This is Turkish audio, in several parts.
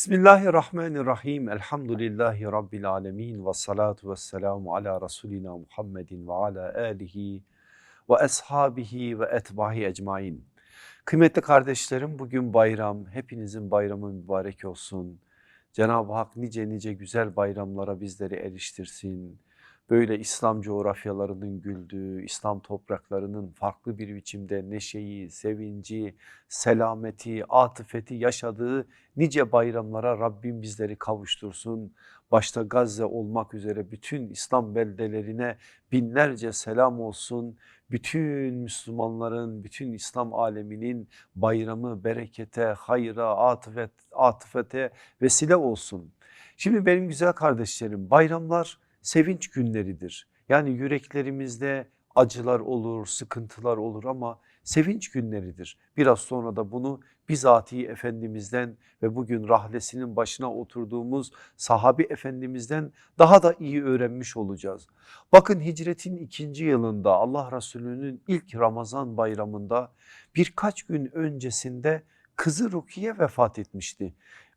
Bismillahirrahmanirrahim. Elhamdülillahi Rabbil alemin. Ve salatu ve selamu ala Resulina Muhammedin ve ala alihi ve ashabihi ve etbahi ecmain. Kıymetli kardeşlerim bugün bayram. Hepinizin bayramı mübarek olsun. Cenab-ı Hak nice nice güzel bayramlara bizleri eriştirsin. Böyle İslam coğrafyalarının güldüğü, İslam topraklarının farklı bir biçimde neşeyi, sevinci, selameti, atıfeti yaşadığı nice bayramlara Rabbim bizleri kavuştursun. Başta Gazze olmak üzere bütün İslam beldelerine binlerce selam olsun. Bütün Müslümanların, bütün İslam aleminin bayramı berekete, hayra, atıfet, atıfete vesile olsun. Şimdi benim güzel kardeşlerim bayramlar sevinç günleridir. Yani yüreklerimizde acılar olur, sıkıntılar olur ama sevinç günleridir. Biraz sonra da bunu bizatihi Efendimiz'den ve bugün rahlesinin başına oturduğumuz sahabi efendimizden daha da iyi öğrenmiş olacağız. Bakın hicretin ikinci yılında Allah Resulü'nün ilk Ramazan bayramında birkaç gün öncesinde kızı Rukiye vefat etmişti.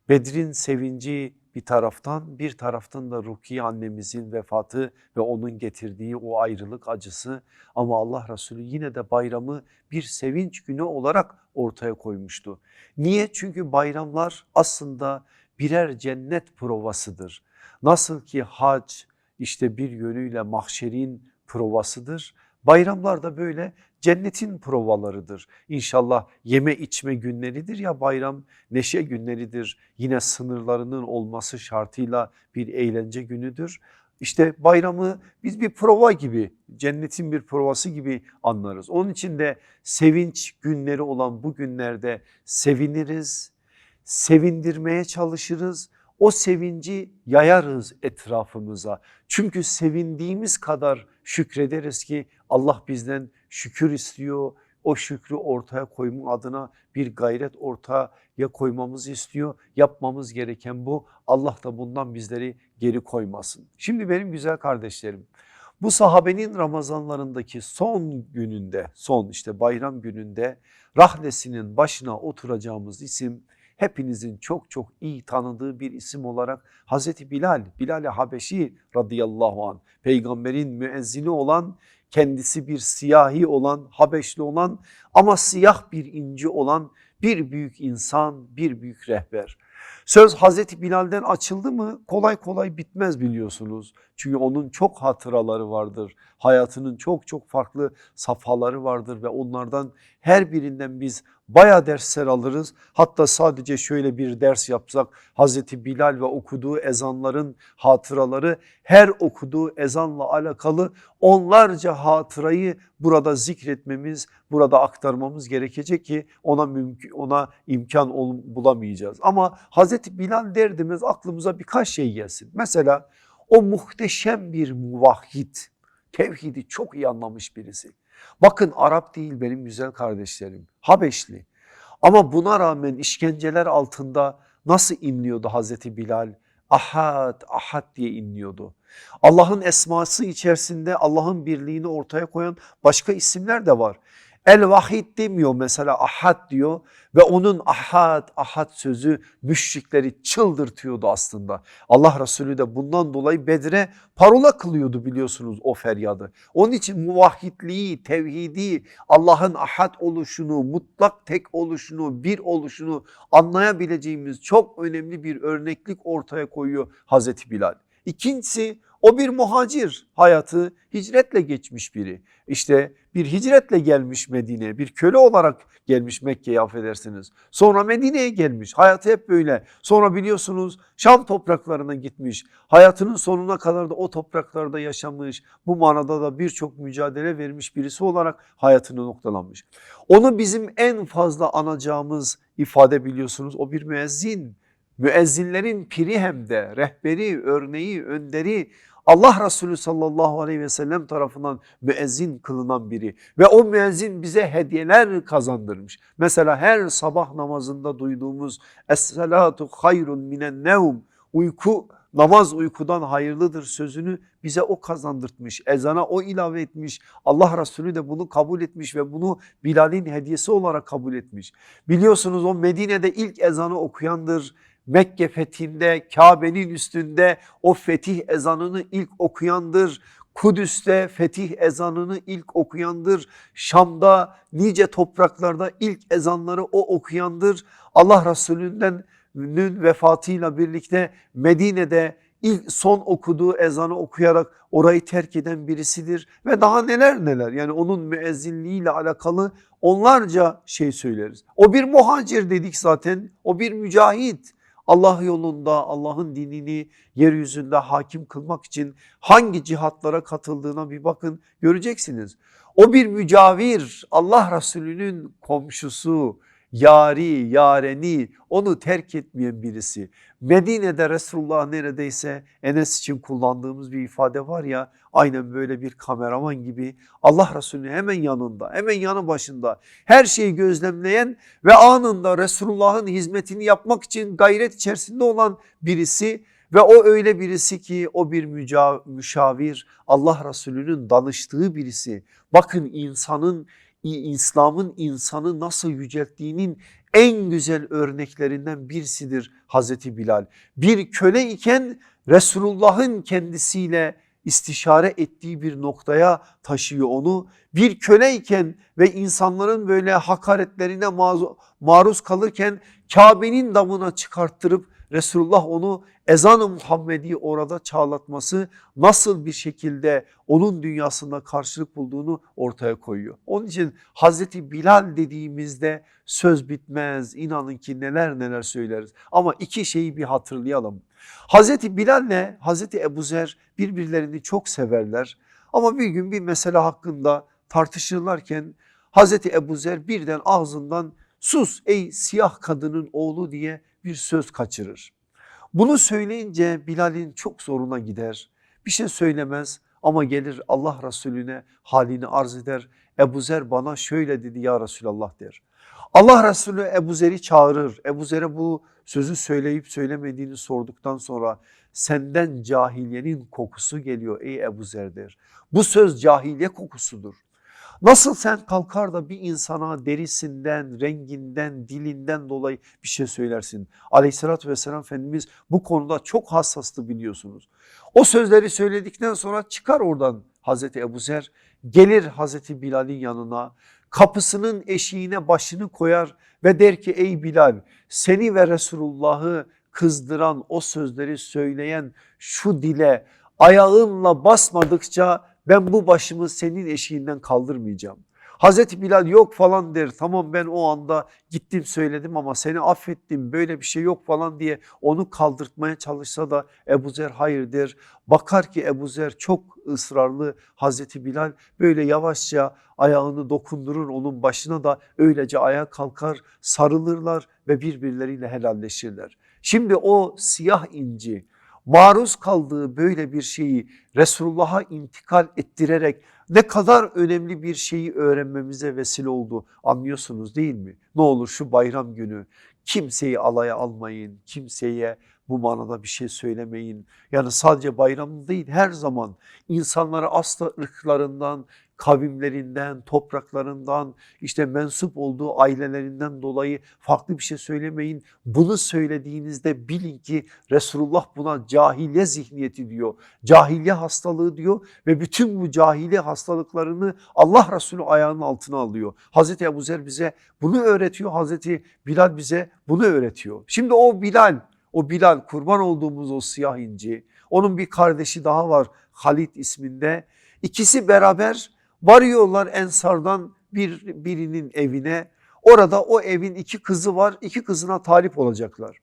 Bedrin sevinci bir taraftan bir taraftan da Rukiye annemizin vefatı ve onun getirdiği o ayrılık acısı ama Allah Resulü yine de bayramı bir sevinç günü olarak ortaya koymuştu. Niye? Çünkü bayramlar aslında birer cennet provasıdır. Nasıl ki hac işte bir yönüyle mahşerin provasıdır. Bayramlar da böyle cennetin provalarıdır. İnşallah yeme içme günleridir ya bayram neşe günleridir. Yine sınırlarının olması şartıyla bir eğlence günüdür. İşte bayramı biz bir prova gibi cennetin bir provası gibi anlarız. Onun için de sevinç günleri olan bu günlerde seviniriz, sevindirmeye çalışırız o sevinci yayarız etrafımıza. Çünkü sevindiğimiz kadar şükrederiz ki Allah bizden şükür istiyor. O şükrü ortaya koyma adına bir gayret ortaya koymamızı istiyor. Yapmamız gereken bu. Allah da bundan bizleri geri koymasın. Şimdi benim güzel kardeşlerim bu sahabenin Ramazanlarındaki son gününde son işte bayram gününde rahlesinin başına oturacağımız isim hepinizin çok çok iyi tanıdığı bir isim olarak Hazreti Bilal, Bilal-i Habeşi radıyallahu an peygamberin müezzini olan kendisi bir siyahi olan Habeşli olan ama siyah bir inci olan bir büyük insan bir büyük rehber. Söz Hazreti Bilal'den açıldı mı kolay kolay bitmez biliyorsunuz. Çünkü onun çok hatıraları vardır. Hayatının çok çok farklı safhaları vardır ve onlardan her birinden biz baya dersler alırız. Hatta sadece şöyle bir ders yapsak Hazreti Bilal ve okuduğu ezanların hatıraları her okuduğu ezanla alakalı onlarca hatırayı burada zikretmemiz, burada aktarmamız gerekecek ki ona mümkün ona imkan bulamayacağız. Ama Hazreti Bilal derdimiz aklımıza birkaç şey gelsin. Mesela o muhteşem bir muvahhid, tevhidi çok iyi anlamış birisi. Bakın Arap değil benim güzel kardeşlerim, Habeşli. Ama buna rağmen işkenceler altında nasıl inliyordu Hazreti Bilal? Ahad, ahad diye inliyordu. Allah'ın esması içerisinde Allah'ın birliğini ortaya koyan başka isimler de var. El vahid demiyor mesela ahad diyor ve onun ahad ahad sözü müşrikleri çıldırtıyordu aslında. Allah Resulü de bundan dolayı Bedir'e parola kılıyordu biliyorsunuz o feryadı. Onun için muvahhidliği, tevhidi, Allah'ın ahad oluşunu, mutlak tek oluşunu, bir oluşunu anlayabileceğimiz çok önemli bir örneklik ortaya koyuyor Hazreti Bilal. İkincisi o bir muhacir hayatı hicretle geçmiş biri. İşte bir hicretle gelmiş Medine'ye bir köle olarak gelmiş Mekke'ye affedersiniz. Sonra Medine'ye gelmiş hayatı hep böyle. Sonra biliyorsunuz Şam topraklarına gitmiş. Hayatının sonuna kadar da o topraklarda yaşamış. Bu manada da birçok mücadele vermiş birisi olarak hayatını noktalanmış. Onu bizim en fazla anacağımız ifade biliyorsunuz o bir müezzin. Müezzinlerin piri hem de rehberi, örneği, önderi Allah Resulü sallallahu aleyhi ve sellem tarafından müezzin kılınan biri ve o müezzin bize hediyeler kazandırmış. Mesela her sabah namazında duyduğumuz Es-salatu hayrun minen nevm uyku namaz uykudan hayırlıdır sözünü bize o kazandırtmış. Ezana o ilave etmiş. Allah Resulü de bunu kabul etmiş ve bunu Bilal'in hediyesi olarak kabul etmiş. Biliyorsunuz o Medine'de ilk ezanı okuyandır Mekke fethinde Kabe'nin üstünde o fetih ezanını ilk okuyandır. Kudüs'te fetih ezanını ilk okuyandır. Şam'da nice topraklarda ilk ezanları o okuyandır. Allah Resulü'nden vefatıyla birlikte Medine'de ilk son okuduğu ezanı okuyarak orayı terk eden birisidir ve daha neler neler yani onun müezzinliğiyle alakalı onlarca şey söyleriz. O bir muhacir dedik zaten o bir mücahit Allah yolunda Allah'ın dinini yeryüzünde hakim kılmak için hangi cihatlara katıldığına bir bakın göreceksiniz. O bir mücavir Allah Resulü'nün komşusu yari, yareni onu terk etmeyen birisi. Medine'de Resulullah neredeyse Enes için kullandığımız bir ifade var ya aynen böyle bir kameraman gibi Allah Resulü hemen yanında hemen yanı başında her şeyi gözlemleyen ve anında Resulullah'ın hizmetini yapmak için gayret içerisinde olan birisi ve o öyle birisi ki o bir müşavir Allah Resulü'nün danıştığı birisi. Bakın insanın İslam'ın insanı nasıl yücelttiğinin en güzel örneklerinden birisidir Hazreti Bilal. Bir köle iken Resulullah'ın kendisiyle istişare ettiği bir noktaya taşıyor onu. Bir köle iken ve insanların böyle hakaretlerine maruz kalırken Kabe'nin damına çıkarttırıp Resulullah onu ezan-ı Muhammedi orada çağlatması nasıl bir şekilde onun dünyasında karşılık bulduğunu ortaya koyuyor. Onun için Hazreti Bilal dediğimizde söz bitmez inanın ki neler neler söyleriz ama iki şeyi bir hatırlayalım. Hazreti Bilal ile Hazreti Ebu Zer birbirlerini çok severler ama bir gün bir mesele hakkında tartışırlarken Hazreti Ebu Zer birden ağzından sus ey siyah kadının oğlu diye bir söz kaçırır. Bunu söyleyince Bilal'in çok zoruna gider. Bir şey söylemez ama gelir Allah Resulüne halini arz eder. Ebu Zer bana şöyle dedi ya Resulallah der. Allah Resulü Ebu Zer'i çağırır. Ebu Zer'e bu sözü söyleyip söylemediğini sorduktan sonra senden cahiliyenin kokusu geliyor ey Ebu Zer der. Bu söz cahiliye kokusudur. Nasıl sen kalkar da bir insana derisinden, renginden, dilinden dolayı bir şey söylersin. Aleyhissalatü vesselam Efendimiz bu konuda çok hassastı biliyorsunuz. O sözleri söyledikten sonra çıkar oradan Hazreti Ebu Zer gelir Hazreti Bilal'in yanına kapısının eşiğine başını koyar ve der ki ey Bilal seni ve Resulullah'ı kızdıran o sözleri söyleyen şu dile ayağınla basmadıkça ben bu başımı senin eşiğinden kaldırmayacağım. Hazreti Bilal yok falan der tamam ben o anda gittim söyledim ama seni affettim böyle bir şey yok falan diye onu kaldırtmaya çalışsa da Ebu Zer hayır der. Bakar ki Ebu Zer çok ısrarlı Hazreti Bilal böyle yavaşça ayağını dokundurur onun başına da öylece ayağa kalkar sarılırlar ve birbirleriyle helalleşirler. Şimdi o siyah inci maruz kaldığı böyle bir şeyi Resulullah'a intikal ettirerek ne kadar önemli bir şeyi öğrenmemize vesile oldu anlıyorsunuz değil mi? Ne olur şu bayram günü kimseyi alaya almayın, kimseye bu manada bir şey söylemeyin. Yani sadece bayram değil her zaman insanlara asla ırklarından, kavimlerinden, topraklarından, işte mensup olduğu ailelerinden dolayı farklı bir şey söylemeyin. Bunu söylediğinizde bilin ki Resulullah buna cahiliye zihniyeti diyor. Cahiliye hastalığı diyor ve bütün bu cahiliye hastalıklarını Allah Resulü ayağının altına alıyor. Hazreti Ebu Zer bize bunu öğretiyor. Hazreti Bilal bize bunu öğretiyor. Şimdi o Bilal, o Bilal kurban olduğumuz o siyah inci, onun bir kardeşi daha var Halit isminde. İkisi beraber Varıyorlar Ensar'dan bir, birinin evine. Orada o evin iki kızı var. iki kızına talip olacaklar.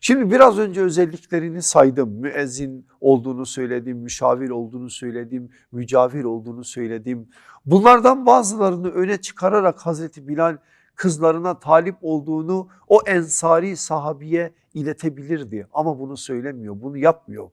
Şimdi biraz önce özelliklerini saydım. Müezzin olduğunu söyledim, müşavir olduğunu söyledim, mücavir olduğunu söyledim. Bunlardan bazılarını öne çıkararak Hazreti Bilal kızlarına talip olduğunu o ensari sahabiye iletebilirdi. Ama bunu söylemiyor, bunu yapmıyor.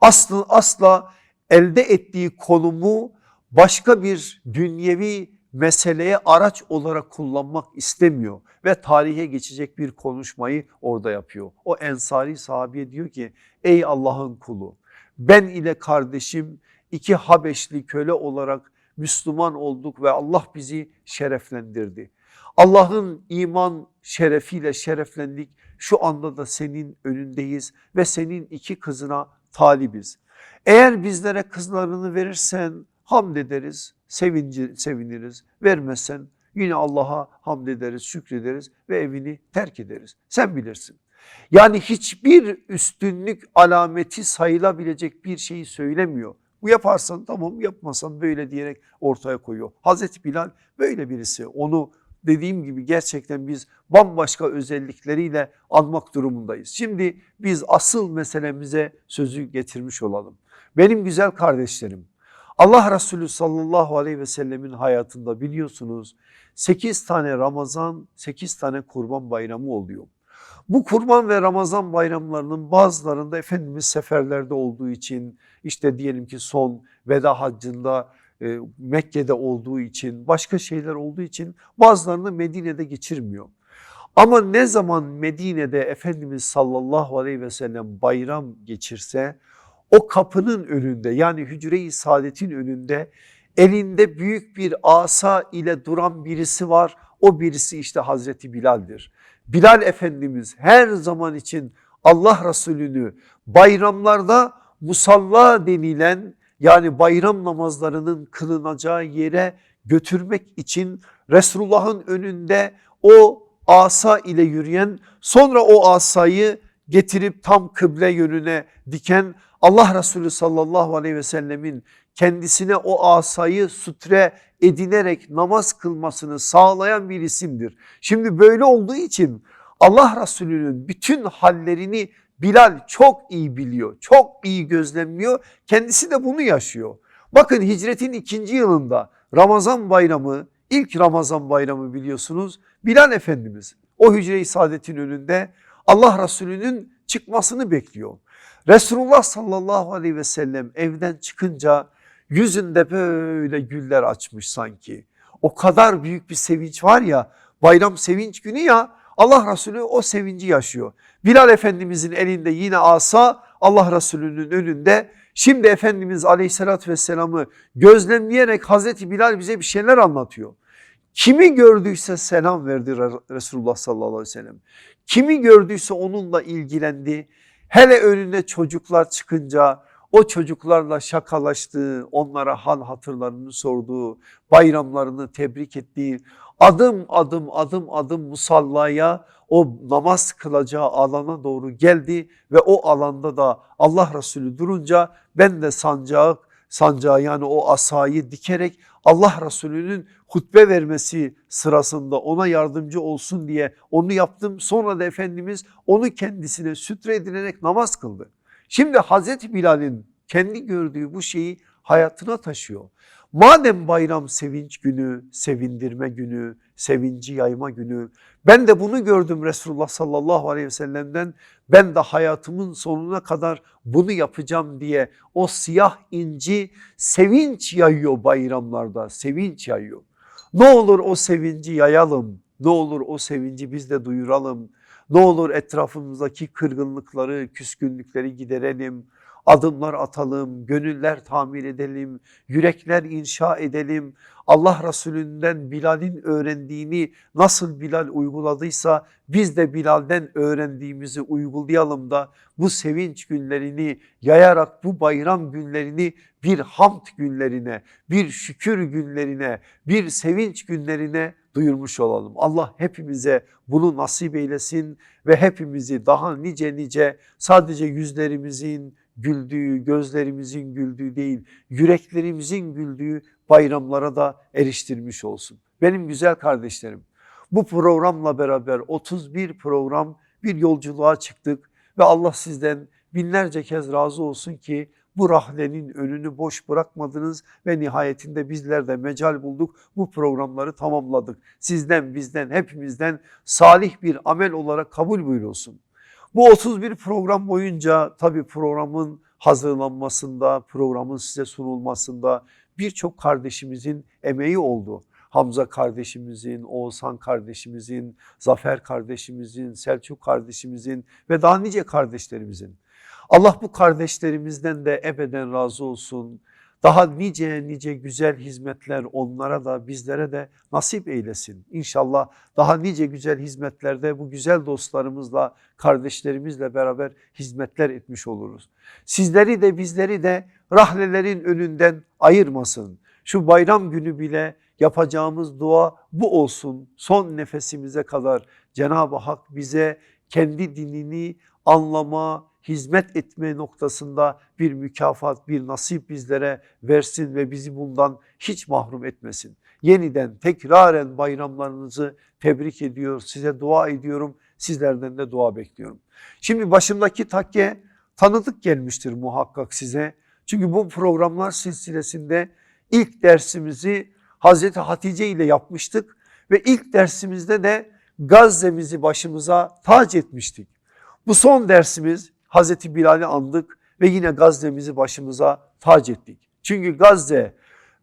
Aslı asla elde ettiği konumu başka bir dünyevi meseleye araç olarak kullanmak istemiyor ve tarihe geçecek bir konuşmayı orada yapıyor. O ensari sahabiye diyor ki ey Allah'ın kulu ben ile kardeşim iki Habeşli köle olarak Müslüman olduk ve Allah bizi şereflendirdi. Allah'ın iman şerefiyle şereflendik. Şu anda da senin önündeyiz ve senin iki kızına talibiz. Eğer bizlere kızlarını verirsen hamd ederiz, sevinci, seviniriz. Vermezsen yine Allah'a hamd ederiz, şükrederiz ve evini terk ederiz. Sen bilirsin. Yani hiçbir üstünlük alameti sayılabilecek bir şeyi söylemiyor. Bu yaparsan tamam yapmasan böyle diyerek ortaya koyuyor. Hazreti Bilal böyle birisi onu dediğim gibi gerçekten biz bambaşka özellikleriyle almak durumundayız. Şimdi biz asıl meselemize sözü getirmiş olalım. Benim güzel kardeşlerim Allah Resulü sallallahu aleyhi ve sellemin hayatında biliyorsunuz 8 tane Ramazan 8 tane kurban bayramı oluyor. Bu kurban ve Ramazan bayramlarının bazılarında Efendimiz seferlerde olduğu için işte diyelim ki son veda haccında Mekke'de olduğu için başka şeyler olduğu için bazılarını Medine'de geçirmiyor. Ama ne zaman Medine'de Efendimiz sallallahu aleyhi ve sellem bayram geçirse o kapının önünde yani hücre-i saadetin önünde elinde büyük bir asa ile duran birisi var. O birisi işte Hazreti Bilal'dir. Bilal Efendimiz her zaman için Allah Resulü'nü bayramlarda musalla denilen yani bayram namazlarının kılınacağı yere götürmek için Resulullah'ın önünde o asa ile yürüyen sonra o asayı getirip tam kıble yönüne diken Allah Resulü sallallahu aleyhi ve sellemin kendisine o asayı sutre edinerek namaz kılmasını sağlayan bir isimdir. Şimdi böyle olduğu için Allah Resulü'nün bütün hallerini Bilal çok iyi biliyor, çok iyi gözlemliyor. Kendisi de bunu yaşıyor. Bakın hicretin ikinci yılında Ramazan bayramı, ilk Ramazan bayramı biliyorsunuz. Bilal Efendimiz o hücre-i saadetin önünde Allah Resulü'nün çıkmasını bekliyor. Resulullah sallallahu aleyhi ve sellem evden çıkınca yüzünde böyle güller açmış sanki. O kadar büyük bir sevinç var ya bayram sevinç günü ya Allah Resulü o sevinci yaşıyor. Bilal Efendimizin elinde yine asa Allah Resulü'nün önünde. Şimdi Efendimiz aleyhissalatü vesselamı gözlemleyerek Hazreti Bilal bize bir şeyler anlatıyor. Kimi gördüyse selam verdi Resulullah sallallahu aleyhi ve sellem. Kimi gördüyse onunla ilgilendi. Hele önüne çocuklar çıkınca o çocuklarla şakalaştığı, onlara hal hatırlarını sorduğu, bayramlarını tebrik ettiği, adım adım adım adım musallaya o namaz kılacağı alana doğru geldi ve o alanda da Allah Resulü durunca ben de sancağı, sancağı yani o asayı dikerek Allah Resulü'nün hutbe vermesi sırasında ona yardımcı olsun diye onu yaptım. Sonra da Efendimiz onu kendisine sütre edinerek namaz kıldı. Şimdi Hazreti Bilal'in kendi gördüğü bu şeyi hayatına taşıyor. Madem bayram sevinç günü, sevindirme günü, sevinci yayma günü. Ben de bunu gördüm Resulullah sallallahu aleyhi ve sellem'den. Ben de hayatımın sonuna kadar bunu yapacağım diye o siyah inci sevinç yayıyor bayramlarda, sevinç yayıyor. Ne olur o sevinci yayalım, ne olur o sevinci biz de duyuralım. Ne olur etrafımızdaki kırgınlıkları, küskünlükleri giderelim adımlar atalım, gönüller tamir edelim, yürekler inşa edelim. Allah Resulünden Bilal'in öğrendiğini nasıl Bilal uyguladıysa biz de Bilal'den öğrendiğimizi uygulayalım da bu sevinç günlerini yayarak bu bayram günlerini bir hamd günlerine, bir şükür günlerine, bir sevinç günlerine duyurmuş olalım. Allah hepimize bunu nasip eylesin ve hepimizi daha nice nice sadece yüzlerimizin, güldüğü, gözlerimizin güldüğü değil, yüreklerimizin güldüğü bayramlara da eriştirmiş olsun. Benim güzel kardeşlerim bu programla beraber 31 program bir yolculuğa çıktık ve Allah sizden binlerce kez razı olsun ki bu rahlenin önünü boş bırakmadınız ve nihayetinde bizler de mecal bulduk. Bu programları tamamladık. Sizden, bizden, hepimizden salih bir amel olarak kabul buyurulsun. Bu 31 program boyunca tabii programın hazırlanmasında, programın size sunulmasında birçok kardeşimizin emeği oldu. Hamza kardeşimizin, Oğuzhan kardeşimizin, Zafer kardeşimizin, Selçuk kardeşimizin ve daha nice kardeşlerimizin. Allah bu kardeşlerimizden de ebeden razı olsun. Daha nice nice güzel hizmetler onlara da bizlere de nasip eylesin. İnşallah daha nice güzel hizmetlerde bu güzel dostlarımızla, kardeşlerimizle beraber hizmetler etmiş oluruz. Sizleri de bizleri de rahlelerin önünden ayırmasın. Şu bayram günü bile yapacağımız dua bu olsun. Son nefesimize kadar Cenab-ı Hak bize kendi dinini anlama, hizmet etme noktasında bir mükafat, bir nasip bizlere versin ve bizi bundan hiç mahrum etmesin. Yeniden tekraren bayramlarınızı tebrik ediyor, size dua ediyorum, sizlerden de dua bekliyorum. Şimdi başımdaki takke tanıdık gelmiştir muhakkak size. Çünkü bu programlar silsilesinde ilk dersimizi Hazreti Hatice ile yapmıştık ve ilk dersimizde de Gazze'mizi başımıza tac etmiştik. Bu son dersimiz Hazreti Bilal'i andık ve yine Gazze'mizi başımıza tac ettik. Çünkü Gazze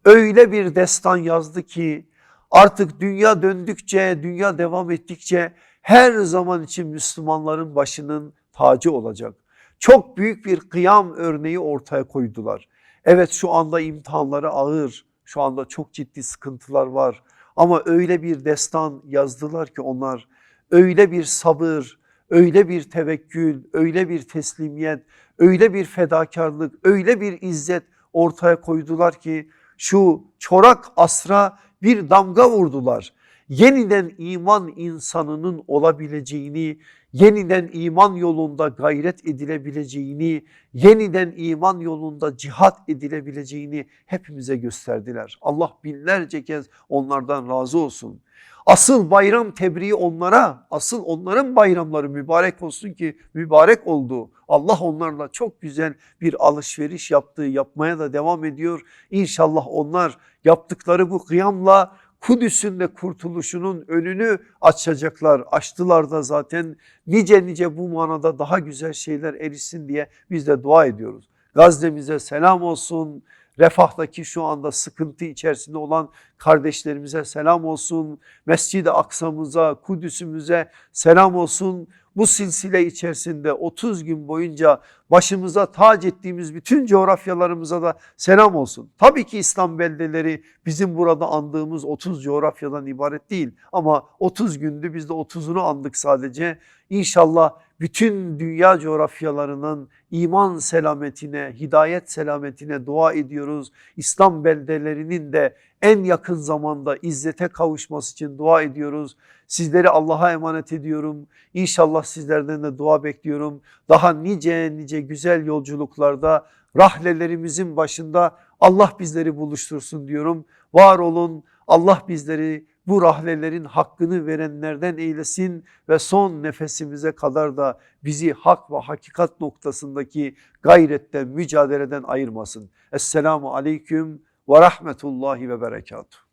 öyle bir destan yazdı ki artık dünya döndükçe, dünya devam ettikçe her zaman için Müslümanların başının tacı olacak. Çok büyük bir kıyam örneği ortaya koydular. Evet şu anda imtihanları ağır, şu anda çok ciddi sıkıntılar var ama öyle bir destan yazdılar ki onlar öyle bir sabır, öyle bir tevekkül, öyle bir teslimiyet, öyle bir fedakarlık, öyle bir izzet ortaya koydular ki şu çorak asra bir damga vurdular. Yeniden iman insanının olabileceğini, yeniden iman yolunda gayret edilebileceğini, yeniden iman yolunda cihat edilebileceğini hepimize gösterdiler. Allah binlerce kez onlardan razı olsun. Asıl bayram tebriği onlara, asıl onların bayramları mübarek olsun ki mübarek oldu. Allah onlarla çok güzel bir alışveriş yaptığı, yapmaya da devam ediyor. İnşallah onlar yaptıkları bu kıyamla Kudüs'ün de kurtuluşunun önünü açacaklar. Açtılar da zaten nice nice bu manada daha güzel şeyler erişsin diye biz de dua ediyoruz. Gazze'mize selam olsun. Refahtaki şu anda sıkıntı içerisinde olan kardeşlerimize selam olsun. Mescid-i Aksa'mıza, Kudüs'ümüze selam olsun. Bu silsile içerisinde 30 gün boyunca başımıza tac ettiğimiz bütün coğrafyalarımıza da selam olsun. Tabii ki İslam beldeleri bizim burada andığımız 30 coğrafyadan ibaret değil ama 30 gündü biz de 30'unu andık sadece. İnşallah bütün dünya coğrafyalarının iman selametine, hidayet selametine dua ediyoruz. İslam beldelerinin de en yakın zamanda izzete kavuşması için dua ediyoruz. Sizleri Allah'a emanet ediyorum. İnşallah sizlerden de dua bekliyorum. Daha nice nice güzel yolculuklarda rahlelerimizin başında Allah bizleri buluştursun diyorum. Var olun Allah bizleri bu rahlelerin hakkını verenlerden eylesin ve son nefesimize kadar da bizi hak ve hakikat noktasındaki gayretten, mücadeleden ayırmasın. Esselamu aleyküm ve rahmetullahi ve berekatuhu.